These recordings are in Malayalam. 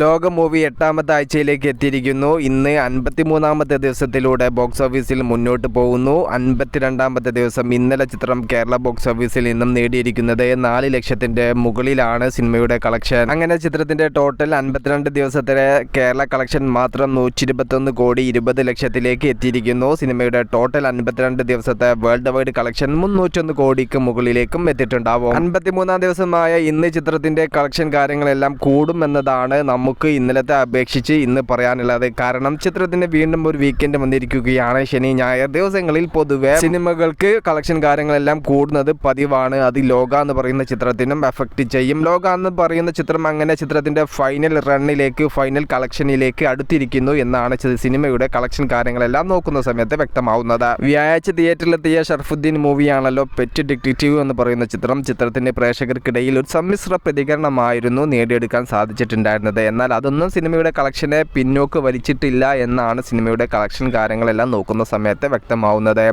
ലോക മൂവി എട്ടാമത്തെ ആഴ്ചയിലേക്ക് എത്തിയിരിക്കുന്നു. ഇന്ന് അൻപത്തിമൂന്നാമത്തെ ദിവസത്തിലൂടെ ബോക്സ് ഓഫീസിൽ മുന്നോട്ട് പോകുന്നു. അൻപത്തിരണ്ടാമത്തെ ദിവസം ഇന്നലെ ചിത്രം കേരള ബോക്സ് ഓഫീസിൽ നിന്നും നേടിയിരിക്കുന്നത് നാല് ലക്ഷത്തിന്റെ മുകളിലാണ് സിനിമയുടെ കളക്ഷൻ. അങ്ങനെ ചിത്രത്തിന്റെ ടോട്ടൽ അൻപത്തിരണ്ട് ദിവസത്തിലെ കേരള കളക്ഷൻ മാത്രം നൂറ്റി ഇരുപത്തൊന്ന് കോടി ഇരുപത് ലക്ഷത്തിലേക്ക് എത്തിയിരിക്കുന്നു. സിനിമയുടെ ടോട്ടൽ അൻപത്തിരണ്ട് ദിവസത്തെ വേൾഡ് വൈഡ് കളക്ഷൻ മുന്നൂറ്റൊന്ന് കോടിക്ക് മുകളിലേക്കും എത്തിയിട്ടുണ്ടാവും. അൻപത്തിമൂന്നാം ദിവസമായ ഇന്ന് ചിത്രത്തിന്റെ കളക്ഷൻ കാര്യങ്ങളെല്ലാം കൂടുമെന്നതാണ് നമുക്ക് ഇന്നലത്തെ അപേക്ഷിച്ച് ഇന്ന് പറയാനുള്ളത് കാരണം ചിത്രത്തിന് വീണ്ടും ഒരു വീക്കെൻഡ് വന്നിരിക്കുകയാണ്. ശനി ഞായർ ദിവസങ്ങളിൽ പൊതുവെ സിനിമകൾക്ക് കളക്ഷൻ കാര്യങ്ങളെല്ലാം കൂടുന്നത് പതിവാണ്. അത് ലോക എന്ന് പറയുന്ന ചിത്രത്തിനും എഫക്റ്റ് ചെയ്യും. ലോക എന്ന് പറയുന്ന ചിത്രം അങ്ങനെ ചിത്രത്തിന്റെ ഫൈനൽ റണ്ണിലേക്ക് ഫൈനൽ കളക്ഷനിലേക്ക് അടുത്തിരിക്കുന്നു എന്നാണ് സിനിമയുടെ കളക്ഷൻ കാര്യങ്ങളെല്ലാം നോക്കുന്ന സമയത്ത് വ്യക്തമാവുന്നത്. വ്യാഴാഴ്ച തിയേറ്ററിലെത്തിയ ഷർഫുദ്ദീൻ മൂവിയാണല്ലോ പെറ്റ് ഡിറ്റക്റ്റീവ് എന്ന് പറയുന്ന ചിത്രം. ചിത്രത്തിന്റെ പ്രേക്ഷകർക്കിടയിൽ ഒരു സമ്മിശ്ര പ്രതികരണമായിരുന്നു നേടിയെടുക്കാൻ സാധിച്ചിട്ടുണ്ടായിരുന്നത്. എന്നാൽ അതൊന്നും സിനിമയുടെ കളക്ഷനെ പിന്നോക്ക് വലിച്ചിട്ടില്ല എന്നാണ് സിനിമയുടെ കളക്ഷൻ കാര്യങ്ങളെല്ലാം നോക്കുന്ന സമയത്ത് വ്യക്തമാവുന്നത്.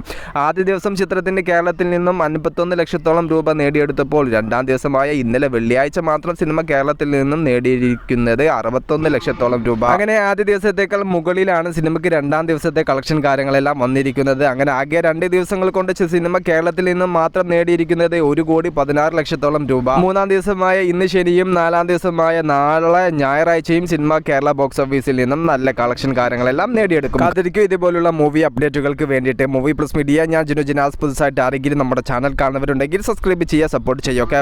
ആദ്യ ദിവസം ചിത്രത്തിന് കേരളത്തിൽ നിന്നും അൻപത്തൊന്ന് ലക്ഷത്തോളം രൂപ നേടിയെടുത്തപ്പോൾ രണ്ടാം ദിവസമായ ഇന്നലെ വെള്ളിയാഴ്ച മാത്രം സിനിമ കേരളത്തിൽ നിന്നും നേടിയിരിക്കുന്നത് അറുപത്തൊന്ന് ലക്ഷത്തോളം രൂപ. അങ്ങനെ ആദ്യ ദിവസത്തേക്കാൾ മുകളിലാണ് സിനിമയ്ക്ക് രണ്ടാം ദിവസത്തെ കളക്ഷൻ കാര്യങ്ങളെല്ലാം വന്നിരിക്കുന്നത്. അങ്ങനെ ആകെ രണ്ട് ദിവസങ്ങൾ കൊണ്ട് സിനിമ കേരളത്തിൽ നിന്നും മാത്രം നേടിയിരിക്കുന്നത് ഒരു കോടി പതിനാറ് ലക്ഷത്തോളം രൂപ. മൂന്നാം ദിവസമായ ഇന്ന് ശനിയും നാലാം ദിവസമായ നാളെ ഞായറാഴ്ചയും സിനിമ കേരള ബോക്സ് ഓഫീസിൽ നിന്നും നല്ല കളക്ഷൻ കാര്യങ്ങളെല്ലാം നേടിയെടുക്കും. കാത്തിരിക്കും ഇതുപോലുള്ള മൂവി അപ്ഡേറ്റുകൾക്ക് വേണ്ടിയിട്ട് മൂവി പ്ലസ് മീഡിയ ഞാൻ ജിനു ജിനാസ് പുതുസായിട്ട് ആരെങ്കിലും നമ്മുടെ ചാനൽ കാണുന്നവരുണ്ടെങ്കിൽ സബ്സ്ക്രൈബ് ചെയ്യുക സപ്പോർട്ട് ചെയ്യുക